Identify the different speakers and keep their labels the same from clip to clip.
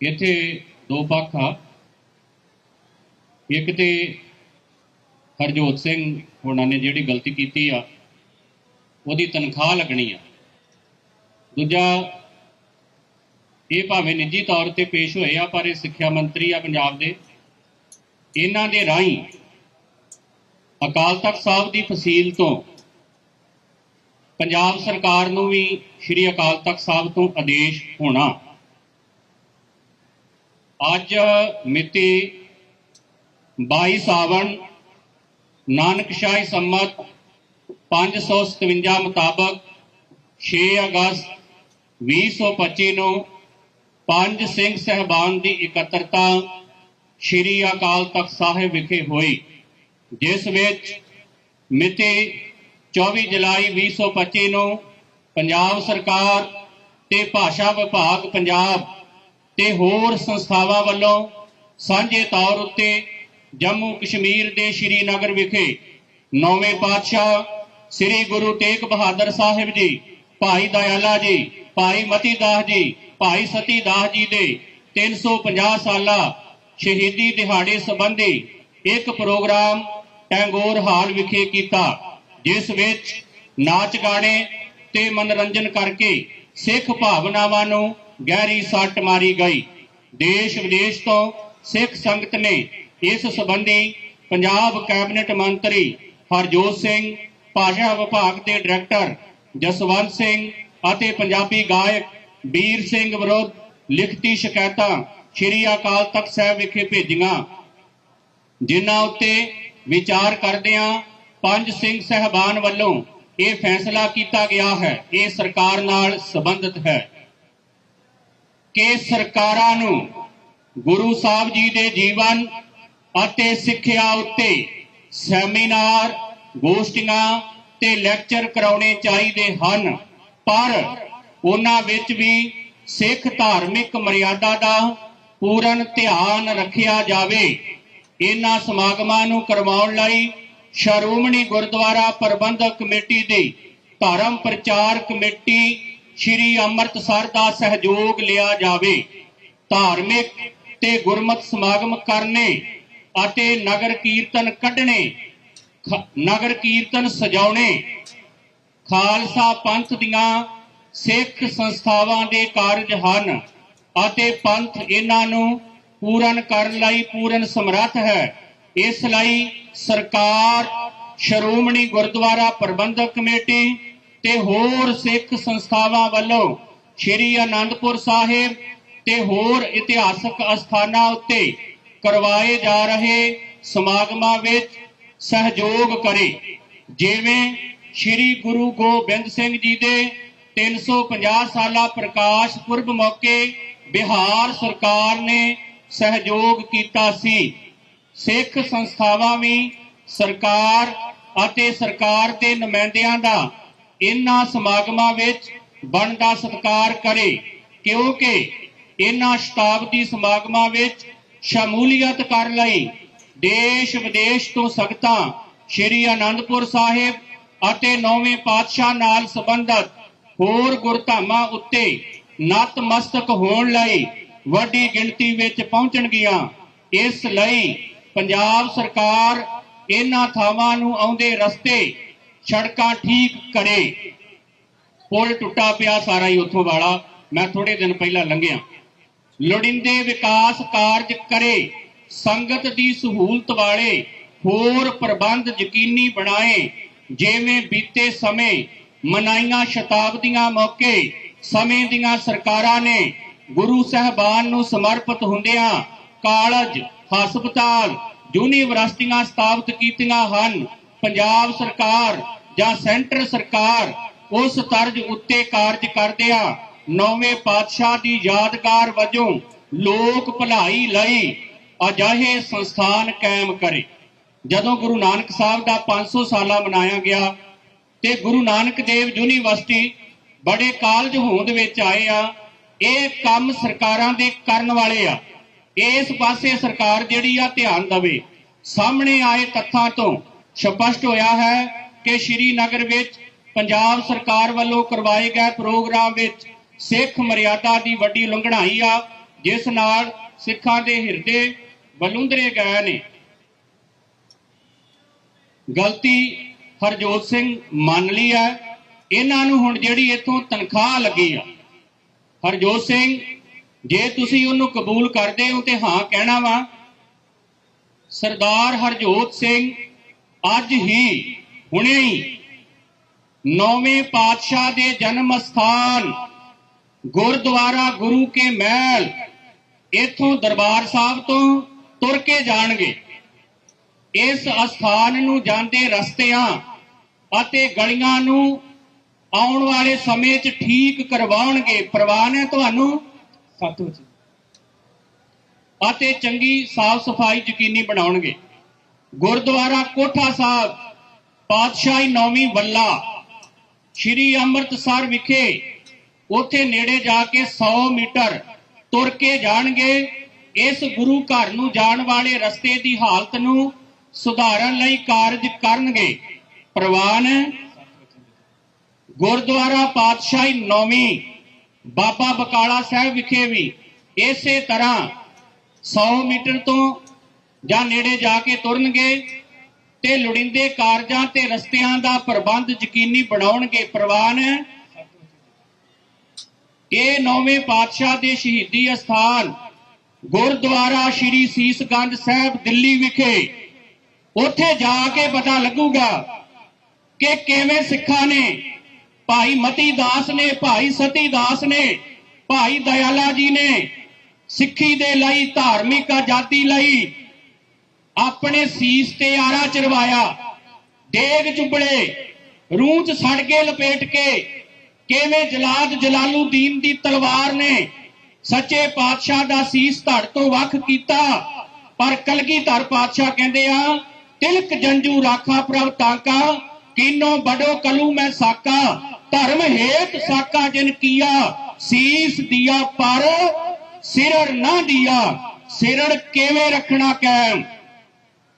Speaker 1: ਇੱਥੇ ਦੋ ਪੱਖ ਆ। ਇੱਕ ਤੇ ਹਰਜੋਤ ਸਿੰਘ ਹੋਣਾ ਨੇ ਜਿਹੜੀ ਗਲਤੀ ਕੀਤੀ ਆ, ਉਹਦੀ ਤਨਖਾਹ ਲੱਗਣੀ ਆ। ਦੂਜਾ, ਇਹ ਭਾਵੇਂ ਨਿੱਜੀ ਤੌਰ ਤੇ ਪੇਸ਼ ਹੋਏ ਆ, ਪਰ ਇਹ ਸਿੱਖਿਆ ਮੰਤਰੀ ਆ ਪੰਜਾਬ ਦੇ। ਇਹਨਾਂ ਦੇ ਰਾਹੀਂ ਅਕਾਲ ਤਖਤ ਸਾਹਿਬ ਦੀ ਫਸੀਲ ਤੋਂ ਪੰਜਾਬ ਸਰਕਾਰ ਨੂੰ ਵੀ ਸ੍ਰੀ ਅਕਾਲ ਤਖਤ ਸਾਹਿਬ ਤੋਂ ਆਦੇਸ਼ ਹੋਣਾ। ਅੱਜ ਮਿਤੀ 22 ਸਾਵਣ ਨਾਨਕ ਸ਼ਾਹੀ ਸੰਮਤ 557 ਮੁਤਾਬਕ 6 ਅਗਸਤ 2025 ਨੂੰ ਪੰਜ ਸਿੰਘ ਸਹਿਬਾਨ ਦੀ ਇਕੱਤਰਤਾ ਸ੍ਰੀ ਅਕਾਲ ਤਖਤ ਸਾਹਿਬ ਵਿਖੇ ਹੋਈ, ਜਿਸ ਵਿੱਚ ਮਿਤੀ 24 ਜੁਲਾਈ 2025 ਨੂੰ ਪੰਜਾਬ ਸਰਕਾਰ ਤੇ ਭਾਸ਼ਾ ਵਿਭਾਗ ਪੰਜਾਬ ਤੇ ਹੋਰ ਸੰਸਥਾਵਾਂ ਵੱਲੋਂ ਸਾਂਝੇ ਤੌਰ ਉੱਤੇ ਜੰਮੂ ਕਸ਼ਮੀਰ ਦੇ ਸ਼੍ਰੀਨਗਰ ਵਿਖੇ ਨੌਵੇਂ ਪਾਤਸ਼ਾਹ ਸ੍ਰੀ ਗੁਰੂ ਤੇਗ ਬਹਾਦਰ ਸਾਹਿਬ ਜੀ, ਭਾਈ ਦਇਆਲਾ ਜੀ, ਭਾਈ ਮਤੀ ਦਾਸ ਜੀ, ਭਾਈ ਸਤੀ ਦਾਸ ਜੀ ਦੇ 350 ਸਾਲਾ ਸ਼ਹੀਦੀ ਦਿਹਾੜੇ ਸੰਬੰਧੀ ਇੱਕ ਪ੍ਰੋਗਰਾਮ ਟੈਂਗੋਰ ਹਾਲ ਵਿਖੇ ਕੀਤਾ, ਜਿਸ ਵਿੱਚ ਨਾਚ ਗਾਣੇ ਤੇ ਮਨੋਰੰਜਨ ਕਰਕੇ ਸਿੱਖ ਭਾਵਨਾਵਾਂ ਨੂੰ ਗਹਿਰੀ ਸੱਟ ਮਾਰੀ ਗਈ। ਦੇਸ਼ ਵਿਦੇਸ਼ ਤੋਂ ਸਿੱਖ ਸੰਗਤ ਨੇ ਇਸ ਸੰਬੰਧੀ ਪੰਜਾਬ ਕੈਬਨਿਟ ਮੰਤਰੀ ਹਰਜੋਤ ਸਿੰਘ, ਭਾਸ਼ਾ ਵਿਭਾਗ ਦੇ ਡਾਇਰੈਕਟਰ ਜਸਵੰਤ ਸਿੰਘ ਅਤੇ ਪੰਜਾਬੀ ਗਾਇਕ ਵੀਰ ਸਿੰਘ ਵਿਰੁੱਧ ਲਿਖਤੀ ਸ਼ਿਕਾਇਤਾਂ ਸ਼੍ਰੀ ਅਕਾਲ ਤਖਤ ਸਾਹਿਬ ਵਿਖੇ ਭੇਜੀਆਂ। ਜਿਨ੍ਹਾਂ ਉੱਤੇ ਵਿਚਾਰ ਕਰਦਿਆਂ ਪੰਜ ਸਿੰਘ ਸਹਿਬਾਨ ਵੱਲੋਂ ਇਹ ਫੈਸਲਾ ਕੀਤਾ ਗਿਆ ਹੈ। ਇਹ ਸਰਕਾਰ ਨਾਲ ਸੰਬੰਧਿਤ ਹੈ। ਕਿ ਸਰਕਾਰਾਂ ਨੂੰ ਗੁਰੂ ਸਾਹਿਬ ਜੀ ਦੇ ਜੀਵਨ ਅਤੇ ਸਿੱਖਿਆ ਉੱਤੇ ਸੈਮੀਨਾਰ, ਗੋਸ਼ਟੀਆਂ ਤੇ ਲੈਕਚਰ ਕਰਾਉਣੇ ਚਾਹੀਦੇ ਹਨ। ਪਰ ਉਹਨਾਂ ਵਿੱਚ ਵੀ ਸਿੱਖ ਧਾਰਮਿਕ ਮਰਿਆਦਾ ਦਾ ਪੂਰਨ ਧਿਆਨ ਰੱਖਿਆ ਜਾਵੇ। ਇਹਨਾਂ ਸਮਾਗਮਾਂ ਨੂੰ ਕਰਵਾਉਣ ਲਈ ਸ਼੍ਰੋਮਣੀ ਗੁਰਦੁਆਰਾ ਪ੍ਰਬੰਧਕ ਕਮੇਟੀ ਦੀ ਧਰਮ ਪ੍ਰਚਾਰ ਕਮੇਟੀ ਸ਼੍ਰੀ ਅੰਮ੍ਰਿਤਸਰ ਦਾ ਸਹਿਯੋਗ ਲਿਆ ਜਾਵੇ। ਧਾਰਮਿਕ ਤੇ ਗੁਰਮਤ ਸਮਾਗਮ ਕਰਨੇ ਅਤੇ ਨਗਰ ਕੀਰਤਨ ਕੱਢਣੇ ਨਗਰ ਕੀਰਤਨ ਸਜਾਉਣੇ, ਖਾਲਸਾ ਪੰਥ ਦੀਆਂ ਸਿੱਖ ਸੰਸਥਾਵਾਂ ਦੇ ਕਾਰਜ ਹਨ ਅਤੇ ਪੰਥ ਇਹਨਾਂ ਨੂੰ ਪੂਰਨ ਕਰਨ ਲਈ ਪੂਰਨ ਸਮਰੱਥ ਹੈ। ਇਸ ਲਈ ਸਰਕਾਰ, ਸ਼੍ਰੋਮਣੀ ਗੁਰਦੁਆਰਾ ਪ੍ਰਬੰਧਕ ਕਮੇਟੀ ਤੇ ਹੋਰ ਸਿੱਖ ਸੰਸਥਾਵਾਂ ਵੱਲੋਂ ਸ੍ਰੀ ਅਨੰਦਪੁਰ ਸਾਹਿਬ ਤੇ ਹੋਰ ਇਤਿਹਾਸਕ ਅਸਥਾਨਾਂ ਉੱਤੇ ਕਰਵਾਏ ਜਾ ਰਹੇ ਸਮਾਗਮਾਂ ਵਿੱਚ ਸਹਿਯੋਗ ਕਰੇ। ਜਿਵੇਂ ਸ੍ਰੀ ਗੁਰੂ ਗੋਬਿੰਦ ਸਿੰਘ ਜੀ ਦੇ 350 ਸਾਲਾ ਪ੍ਰਕਾਸ਼ ਪੁਰਬ ਮੌਕੇ ਬਿਹਾਰ ਸਰਕਾਰ ਨੇ ਸਹਿਯੋਗ ਕੀਤਾ ਸੀ। ਸਿੱਖ ਸੰਸਥਾਵਾਂ ਵੀ ਸਰਕਾਰ ਅਤੇ ਸਰਕਾਰ ਦੇ ਨੁਮਾਇੰਦਿਆਂ ਦਾ ਇਹਨਾਂ ਸਮਾਗਮਾਂ ਵਿੱਚ ਬਣਦਾ ਸਤਿਕਾਰ ਕਰੇ, ਕਿਉਂਕਿ ਇਨ੍ਹਾਂ ਸ਼ਤਾਬਦੀ ਸਮਾਗਮਾਂ ਵਿੱਚ ਸ਼ਮੂਲੀਅਤ ਕਰਨ ਲਈ ਦੇਸ਼ ਵਿਦੇਸ਼ ਤੋਂ ਸੰਗਤਾਂ ਸ੍ਰੀ ਅਨੰਦਪੁਰ ਸਾਹਿਬ ਅਤੇ ਨੌਵੇਂ ਪਾਤਸ਼ਾਹ ਨਾਲ ਸੰਬੰਧਤ ਹੋਰ ਗੁਰਧਾਮਾਂ ਉੱਤੇ ਨਤਮਸਤਕ ਹੋਣ ਲਈ ਵੱਡੀ ਗਿਣਤੀ ਵਿੱਚ ਪਹੁੰਚਣਗੀਆਂ ਇਸ ਲਈ ਪੰਜਾਬ ਸਰਕਾਰ ਇਹਨਾਂ ਥਾਵਾਂ ਨੂੰ ਆਉਂਦੇ ਰਸਤੇ ਸੜਕਾਂ ਠੀਕ ਕਰੇ। ਪੁਲ ਟੁੱਟਾ ਪਿਆ ਸਾਰਾ ਹੀ ਉੱਥੋਂ ਵਾਲਾ। ਮੈਂ ਥੋੜੇ ਦਿਨ ਪਹਿਲਾਂ ਲੰਘਿਆ। ਲੋੜਿੰਦੇ ਵਿਕਾਸ ਕਾਰਜ ਕਰੇ। ਸੰਗਤ ਦੀ ਸਹੂਲਤ ਵਾਲੇ ਹੋਰ ਪ੍ਰਬੰਧ ਯਕੀਨੀ ਬਣਾਏ। ਜਿਵੇਂ ਬੀਤੇ ਸਮੇਂ ਮਨਾਈਆਂ ਸ਼ਤਾਬਦੀਆਂ ਮੌਕੇ ਸਮੇਂ ਦੀਆਂ ਸਰਕਾਰਾਂ ਨੇ ਗੁਰੂ ਸਾਹਿਬਾਨ ਨੂੰ ਸਮਰਪਿਤ ਹੁੰਦਿਆਂ ਕਾਲਜ, ਹਸਪਤਾਲ, ਯੂਨੀਵਰਸਿਟੀਆਂ ਸਥਾਪਿਤ ਕੀਤੀਆਂ ਹਨ। ਪੰਜਾਬ ਸਰਕਾਰ ਜਾਂ ਸੈਂਟਰ ਸਰਕਾਰ ਉਸ ਤਰਜ਼ ਉੱਤੇ ਕਾਰਜ ਕਰਦਿਆਂ ਨੌਵੇਂ ਪਾਤਸ਼ਾਹ ਦੀ ਯਾਦਗਾਰ ਵਜੋਂ ਲੋਕ ਭਲਾਈ ਲਈ ਅਜਿਹੇ ਸੰਸਥਾਨ ਕਾਇਮ ਕਰੇ। ਜਦੋਂ ਗੁਰੂ ਨਾਨਕ ਸਾਹਿਬ ਦਾ 500 ਸਾਲਾ ਮਨਾਇਆ ਗਿਆ ਤੇ ਗੁਰੂ ਨਾਨਕ ਦੇਵ ਯੂਨੀਵਰਸਿਟੀ ਬੜੇ ਕਾਲਜ ਹੋਂਦ ਵਿੱਚ ਆਏ ਆ, ਇਹ ਕੰਮ ਸਰਕਾਰਾਂ ਦੇ ਕਰਨ ਵਾਲੇ ਆ। ਇਸ ਪਾਸੇ ਸਰਕਾਰ ਜਿਹੜੀ ਆ ਧਿਆਨ ਦੇਵੇ। ਸਾਹਮਣੇ ਆਏ ਤੱਥਾਂ ਤੋਂ ਸਪਸ਼ਟ ਹੋਇਆ ਹੈ ਕਿ ਸ਼੍ਰੀਨਗਰ ਵਿੱਚ ਪੰਜਾਬ ਸਰਕਾਰ ਵੱਲੋਂ ਕਰਵਾਏ ਗਏ ਪ੍ਰੋਗਰਾਮ ਵਿੱਚ ਸਿੱਖ ਮਰਿਆਦਾ ਦੀ ਵੱਡੀ ਉਲੰਘਣਾਈ ਆ, ਜਿਸ ਨਾਲ ਸਿੱਖਾਂ ਦੇ ਹਿਰਦੇ ਬਲੁੰਦਰੇ ਗਏ ਨੇ। ਗਲਤੀ ਹਰਜੋਤ ਸਿੰਘ ਮੰਨ ਲਈ ਹੈ। ਇਹਨਾਂ ਨੂੰ ਹੁਣ ਜਿਹੜੀ ਇੱਥੋਂ ਤਨਖਾਹ ਲੱਗੀ ਆ। ਹਰਜੋਤ ਸਿੰਘ, ਜੇ ਤੁਸੀਂ ਉਹਨੂੰ ਕਬੂਲ ਕਰਦੇ ਹੋ ਤੇ ਹਾਂ ਕਹਿਣਾ ਵਾ। ਸਰਦਾਰ ਹਰਜੋਤ ਸਿੰਘ, ਅੱਜ ਹੀ ਹੁਣੇ ਹੀ ਨੌਵੇਂ ਪਾਤਸ਼ਾਹ ਦੇ ਜਨਮ ਸਥਾਨ ਗੁਰਦੁਆਰਾ ਗੁਰੂ ਕੇ ਮਹਿਲ ਇਥੋਂ ਦਰਬਾਰ ਸਾਹਿਬ ਤੋਂ ਤੁਰ ਕੇ ਜਾਣਗੇ। ਇਸ ਅਸਥਾਨ ਨੂੰ ਜਾਂਦੇ ਰਸਤਿਆਂ ਅਤੇ ਗਲੀਆਂ ਨੂੰ ਆਉਣ ਵਾਲੇ ਸਮੇਂ 'ਚ ਠੀਕ ਕਰਵਾਉਣਗੇ। ਪ੍ਰਵਾਨ ਹੈ ਤੁਹਾਨੂੰ?
Speaker 2: ਸੱਤ ਵਜੇ
Speaker 1: ਅਤੇ ਚੰਗੀ ਸਾਫ਼ ਸਫ਼ਾਈ ਯਕੀਨੀ ਬਣਾਉਣਗੇ। ਗੁਰਦੁਆਰਾ ਕੋਠਾ ਸਾਹਿਬ ਪਾਤਸ਼ਾਹੀ ਨੌਵੀਂ ਵੱਲਾ, ਸ਼੍ਰੀ ਅੰਮ੍ਰਿਤਸਰ ਵਿਖੇ ਉੱਥੇ ਨੇੜੇ ਜਾ ਕੇ 100 ਮੀਟਰ ਤੁਰ ਕੇ ਜਾਣਗੇ, ਇਸ ਗੁਰੂ ਘਰ ਨੂੰ ਜਾਣ ਵਾਲੇ ਰਸਤੇ ਦੀ ਹਾਲਤ ਨੂੰ ਸੁਧਾਰਨ ਲਈ ਕਾਰਜ ਕਰਨਗੇ। ਪ੍ਰਵਾਨ, ਗੁਰਦੁਆਰਾ ਪਾਤਸ਼ਾਹੀ ਨੌਵੀਂ, ਬਾਬਾ ਬਕਾਲਾ ਸਾਹਿਬ ਵਿਖੇ ਵੀ ਇਸੇ ਤਰ੍ਹਾਂ 100 ਮੀਟਰ ਤੋਂ ਜਾਂ ਨੇੜੇ ਜਾ ਕੇ ਤੁਰਨਗੇ। ਤੇ ਲੋੜੀਂਦੇ ਕਾਰਜਾਂ ਤੇ ਰਸਤਿਆਂ ਦਾ ਪ੍ਰਬੰਧ ਯਕੀਨੀ ਬਣਾਉਣਗੇ ਪ੍ਰਵਾਨ। ਇਹ ਨੌਵੇਂ ਪਾਤਸ਼ਾਹ ਦੇ ਸ਼ਹੀਦੀ ਅਸਥਾਨ ਗੁਰਦੁਆਰਾ ਸ਼੍ਰੀ ਸੀਸਗੰਜ ਸਾਹਿਬ, ਦਿੱਲੀ ਵਿਖੇ। ਉੱਥੇ ਜਾ ਕੇ ਪਤਾ ਲੱਗੂਗਾ ਕਿ ਕਿਵੇਂ ਸਿੱਖਾਂ ਨੇ, ਭਾਈ ਮਤੀ ਦਾਸ ਨੇ, ਭਾਈ ਸਤੀ ਦਾਸ ਨੇ, ਭਾਈ ਦਇਆਲਾ ਜੀ ਨੇ ਸਿੱਖੀ ਦੇ ਲਈ, ਧਾਰਮਿਕ ਆਜ਼ਾਦੀ ਲਈ ਆਪਣੇ ਸੀਸ ਤੇ ਆਰਾ ਚਰਵਾਇਆ। ਦੇਗ ਚੁਬੜੇ, ਰੂਹ ਚ ਸੜ ਕੇ ਲਪੇਟ ਕੇ, ਕਿਵੇਂ ਜਲਾਦ ਜਲਾਲੂਦੀਨ ਦੀ ਤਲਵਾਰ ਨੇ ਸੱਚੇ ਪਾਤਸ਼ਾਹ ਦਾ ਸੀਸ ਧੜ ਤੋਂ ਵੱਖ ਕੀਤਾ। ਪਰ ਕਲਗੀਧਰ ਪਾਤਸ਼ਾਹ ਕਹਿੰਦੇ ਆ, ਤਿਲਕ ਜੰਜੂ ਰਾਖਾ ਪ੍ਰਭ ਤਾਂਕਾ, ਕੀਨੋ ਬੜੋ ਕਲੂ ਮੈਂ ਸਾਕਾ, ਧਰਮ ਹੇਤ ਸਾਕਾ ਜਿਨ ਕੀਆ, ਸੀਸ ਦਿਆ ਪਰ ਸਿਰੜ ਨਾ ਦਿਆ, ਸਿਰੜ ਕਿਵੇਂ ਰੱਖਣਾ ਕਾਇਮ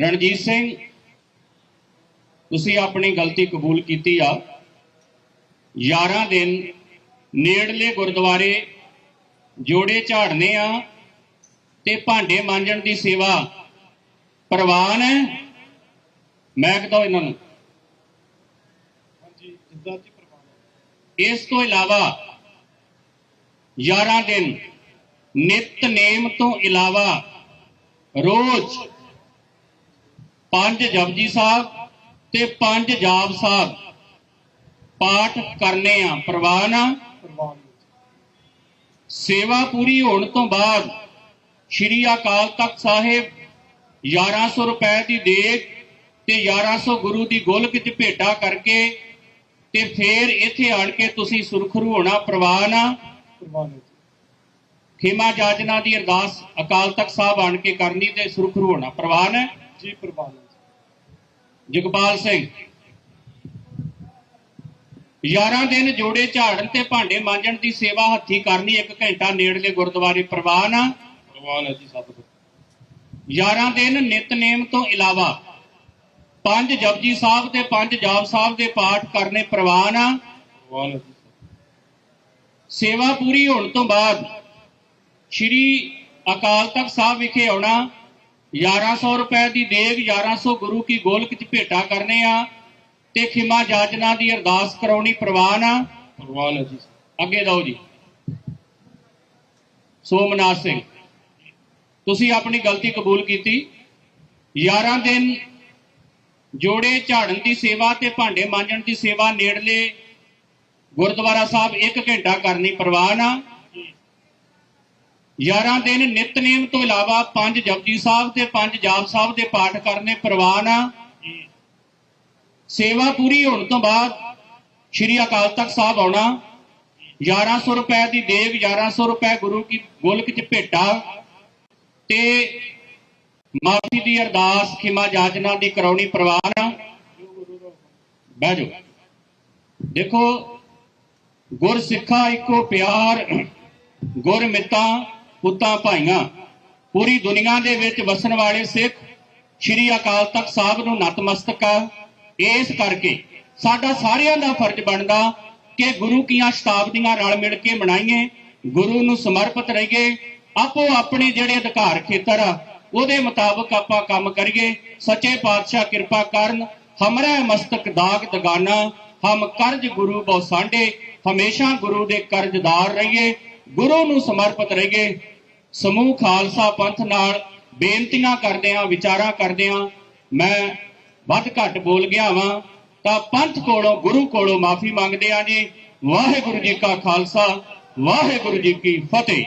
Speaker 1: ਰਣਜੀਤ ਸਿੰਘ ਤੁਸੀਂ ਆਪਣੀ ਗਲਤੀ ਕਬੂਲ ਕੀਤੀ ਆ। 11 ਦਿਨ ਨੇੜਲੇ ਗੁਰਦੁਆਰੇ ਜੋੜੇ ਝਾੜਨੇ ਆ ਤੇ ਭਾਂਡੇ ਮਾਂਜਣ ਦੀ ਸੇਵਾ ਪ੍ਰਵਾਨ ਹੈ। ਮੈਂ ਕਹਦਾ ਇਹਨਾਂ ਨੂੰ।
Speaker 2: ਹਾਂਜੀ ਜਿੱਦਾਂ ਜੀ ਪ੍ਰਮਾਣ
Speaker 1: ਇਸ ਤੋਂ ਇਲਾਵਾ 11 ਦਿਨ ਨਿਤਨੇਮ ਤੋਂ ਇਲਾਵਾ ਰੋਜ਼ ਪੰਜ ਜਪਜੀ ਸਾਹਿਬ ਤੇ ਪੰਜ ਜਾਪ ਸਾਹਿਬ। ਪਾਠ ਕਰਨੇ ਆ, ਪ੍ਰਵਾਨ ਸੇਵਾ ਪੂਰੀ ਹੋਣ ਤੋਂ ਬਾਅਦ ਸ਼੍ਰੀ ਅਕਾਲ ਤਖਤ ਸਾਹਿਬ 1100 ਰੁਪਏ ਦੀ ਦੇਗ ਤੇ 1100 ਗੁਰੂ ਦੀ ਗੋਲਕ ਚ ਭੇਟਾ ਕਰਕੇ ਤੇ ਫੇਰ ਇੱਥੇ ਆਣ ਕੇ ਤੁਸੀਂ ਸੁਰਖਰੂ ਹੋਣਾ ਪ੍ਰਵਾਨ ਆ। ਖੇਮਾ ਜਾਜਨਾ ਦੀ ਅਰਦਾਸ ਅਕਾਲ ਤਖਤ ਸਾਹਿਬ ਆਣ ਕੇ ਕਰਨੀ ਤੇ ਸੁਰਖਰੂ ਹੋਣਾ ਪ੍ਰਵਾਨ
Speaker 2: ਜੀ ਪ੍ਰਮਾਣ
Speaker 1: ਜਗਪਾਲ ਸਿੰਘ। 11 ਦਿਨ ਜੋੜੇ ਝਾੜਨ ਤੇ ਭਾਂਡੇ ਮਾਂਜਣ ਦੀ ਸੇਵਾ ਹੱਥੀ ਕਰਨੀ ਇੱਕ ਘੰਟਾ ਨੇੜਲੇ ਗੁਰਦੁਆਰੇ ਪ੍ਰਵਾਨ ਆ।
Speaker 2: ਪ੍ਰਮਾਣ ਹੈ ਜੀ ਸਤਿਗੁਰ।
Speaker 1: 11 ਦਿਨ ਨਿਤਨੇਮ ਤੋਂ ਇਲਾਵਾ ਪੰਜ ਜਪਜੀ ਸਾਹਿਬ ਤੇ ਪੰਜ ਜਾਪ ਸਾਹਿਬ ਦੇ ਪਾਠ ਕਰਨੇ ਪ੍ਰਵਾਨ ਆ।
Speaker 2: ਪ੍ਰਮਾਣ ਹੈ ਜੀ
Speaker 1: ਸੇਵਾ ਪੂਰੀ ਹੋਣ ਤੋਂ ਬਾਅਦ ਸ਼੍ਰੀ ਅਕਾਲ ਤਖਤ ਸਾਹਿਬ ਵਿਖੇ ਆਉਣਾ। 1100 ਰੁਪਏ ਦੀ ਦੇਗ 1100 ਗੁਰੂ ਕੀ ਗੋਲਕ ਚ ਭੇਟਾ ਕਰਨੇ ਆ ਤੇ ਖਿਮਾ ਜਾਚਨਾ ਦੀ ਅਰਦਾਸ ਕਰਾਉਣੀ ਪ੍ਰਵਾਨ ਆ।
Speaker 2: ਪ੍ਰਮਾਣ ਹੈ ਜੀ।
Speaker 1: ਅੱਗੇ ਜਾਓ ਜੀ। ਸੋਮਨਾਥ ਸਿੰਘ ਤੁਸੀਂ ਆਪਣੀ ਗਲਤੀ ਕਬੂਲ ਕੀਤੀ। 11 ਦਿਨ ਜੋੜੇ ਝਾੜਨ ਦੀ ਸੇਵਾ ਤੇ ਭਾਂਡੇ ਮਾਂਜਣ ਦੀ ਸੇਵਾ ਨੇੜਲੇ ਗੁਰਦੁਆਰਾ ਸਾਹਿਬ 1 ਘੰਟਾ ਕਰਨੀ ਪ੍ਰਵਾਨ ਆ। 11 ਦਿਨ ਨਿਤਨੇਮ ਤੋਂ ਇਲਾਵਾ ਪੰਜ ਜਪਜੀ ਸਾਹਿਬ ਤੇ ਪੰਜ ਜਾਪ ਸਾਹਿਬ ਦੇ ਪਾਠ ਕਰਨੇ ਪ੍ਰਵਾਨ ਆ। ਸੇਵਾ ਪੂਰੀ ਹੋਣ ਤੋਂ ਬਾਅਦ ਸ਼੍ਰੀ ਅਕਾਲ ਤਖਤ ਸਾਹਿਬ ਆਉਣਾ। 1100 ਰੁਪਏ ਦੀ ਦੇਗ 1100 ਰੁਪਏ ਗੁਰੂ ਕੀ ਗੋਲਕ ਚ ਭੇਟਾ। ਤੇ ਮਾਫੀ ਦੀ ਅਰਦਾਸ, ਖਿਮਾ ਜਾਚਨਾ ਦੀ ਕਰਾਉਣੀ ਪ੍ਰਵਾਨ ਆ। ਬਹਿ ਜਾਓ। ਦੇਖੋ ਗੁਰ ਸਿੱਖਾ ਇੱਕੋ ਪਿਆਰ, ਗੁਰ ਮਿੱਤਾਂ। ਪੁੱਤਾਂ ਭਾਈਆਂ, ਪੂਰੀ ਦੁਨੀਆ ਦੇ ਵਿੱਚ ਵਸਣ ਵਾਲੇ ਸਿੱਖ ਸ਼੍ਰੀ ਅਕਾਲ ਤਖਤ ਸਾਹਿਬ ਨੂੰ ਨਤਮਸਤਕ ਆ। ਇਸ ਕਰਕੇ ਸਾਡਾ ਸਾਰਿਆਂ ਦਾ ਫਰਜ਼ ਬਣਦਾ ਕਿ ਗੁਰੂ ਕੀਆਂ ਸ਼ਤਾਬਦੀਆਂ ਰਲ ਮਿਲ ਕੇ ਮਨਾਈਏ, ਗੁਰੂ ਨੂੰ ਸਮਰਪਿਤ ਰਹੀਏ, ਆਪੋ ਆਪਣੇ ਜਿਹੜੇ ਅਧਿਕਾਰ ਖੇਤਰ ਆ, ਉਹਦੇ ਮੁਤਾਬਕ ਆਪਾਂ ਕੰਮ ਕਰੀਏ। ਸੱਚੇ ਪਾਤਸ਼ਾਹ ਕਿਰਪਾ ਕਰਨ, ਹਮਰਾ ਮਸਤਕ ਦਾਗ ਦਗਾਨਾ, ਹਮ ਕਰਜ ਗੁਰੂ ਬੋ ਸਾਂਡੇ ਹਮੇਸ਼ਾ ਗੁਰੂ ਦੇ ਕਰਜ਼ਦਾਰ ਰਹੀਏ। ਗੁਰੂ ਨੂੰ ਸਮਰਪਿਤ ਰਹੀਏ। ਸਮੂਹ ਖਾਲਸਾ ਪੰਥ ਨਾਲ ਬੇਨਤੀਆਂ ਕਰਦੇ ਆ ਵਿਚਾਰਾਂ ਕਰਦੇ ਆ ਮੈਂ ਵੱਧ ਘੱਟ ਬੋਲ ਗਿਆ ਵਾਂ, ਤਾਂ ਪੰਥ ਕੋਲੋਂ, ਗੁਰੂ ਕੋਲੋਂ ਮਾਫੀ ਮੰਗਦੇ ਆ ਜੀ। ਵਾਹਿਗੁਰੂ ਜੀ ਕਾ ਖਾਲਸਾ, ਵਾਹਿਗੁਰੂ ਜੀ ਕੀ ਫਤਿਹ।